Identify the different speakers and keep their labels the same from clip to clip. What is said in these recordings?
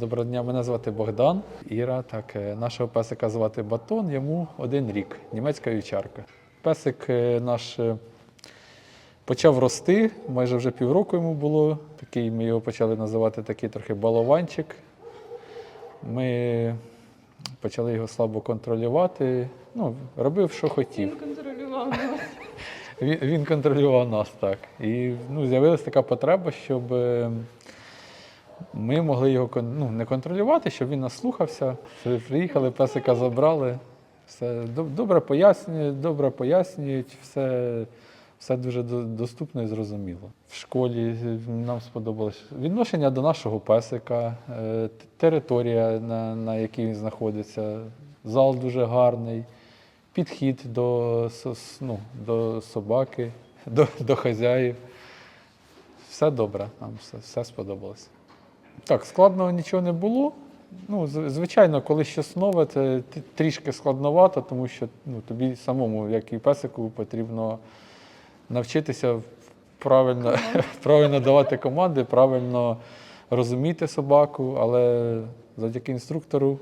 Speaker 1: Доброго дня, мене звати Богдан. Іра, так, е, нашого песика звати Батон, йому один рік, німецька вівчарка. Песик е, наш е, почав рости, майже вже півроку йому було. Такий, ми його почали називати такий трохи балованчик. Ми почали його слабо контролювати. Ну, робив, що хотів.
Speaker 2: Він контролював нас.
Speaker 1: Він, контролював нас так. І ну, з'явилася така потреба, щоб ми могли його ну, не контролювати, щоб він нас слухався. Приїхали, песика забрали. Все добре пояснюють, добре пояснюють, все, все дуже доступно і зрозуміло. В школі е, нам сподобалось відношення до нашого песика, е, територія, на, на якій він знаходиться, зал дуже гарний підхід до, ну, до собаки, до, до хазяїв. Все добре, нам все, все сподобалося. Так, складного нічого не було. Ну, звичайно, коли щось нове, це трішки складновато, тому що ну, тобі самому, як і песику, потрібно навчитися правильно, правильно давати команди, правильно розуміти собаку, але завдяки інструктору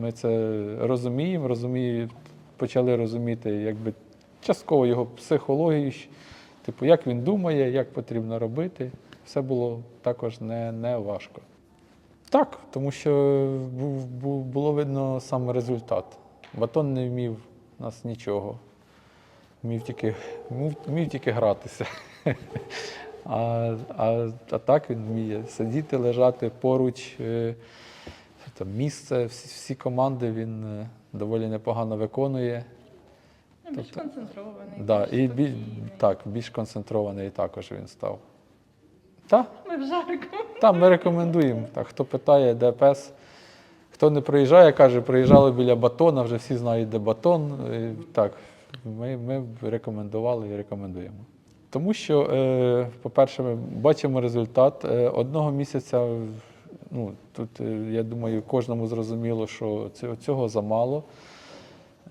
Speaker 1: ми це розуміємо, розуміємо, почали розуміти якби, частково його психологію, типу, як він думає, як потрібно робити. Все було також не, не важко. Так, тому що був, був, було видно саме результат. Батон не вмів нас нічого. Вмів тільки, вмів, вмів тільки гратися. А, а, а так він вміє сидіти, лежати поруч. е, Там місце, всі, всі команди він е, доволі непогано виконує.
Speaker 2: Ну, Більш
Speaker 1: Тобто-
Speaker 2: концентрований.
Speaker 1: Да,
Speaker 2: більш
Speaker 1: і бі, так, більш концентрований також він став. Так,
Speaker 2: Ми в жарку.
Speaker 1: так, ми рекомендуємо. Так, хто питає, де пес, хто не приїжджає, каже, приїжджали біля батона, вже всі знають, де батон. Е, Так, ми, ми рекомендували і рекомендуємо. Тому що, е, по-перше, ми бачимо результат е, одного місяця. Ну, тут, е, я думаю, кожному зрозуміло, що цього, цього замало,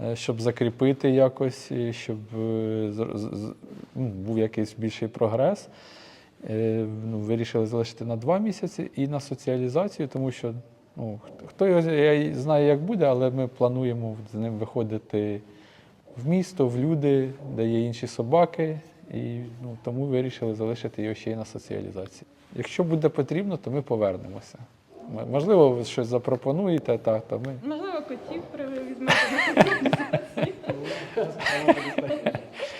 Speaker 1: е, щоб закріпити якось, і щоб е, з- з- з- ну, був якийсь більший прогрес. Е, ну, вирішили залишити на два місяці і на соціалізацію, тому що ну, хто- його я й знає, як буде, але ми плануємо з ним виходити в місто, в люди, де є інші собаки, і ну, тому вирішили залишити його ще й на соціалізації. Якщо буде потрібно, то ми повернемося. Можливо, ви щось запропонуєте, так, то ми.
Speaker 2: Можливо, котів візьмете.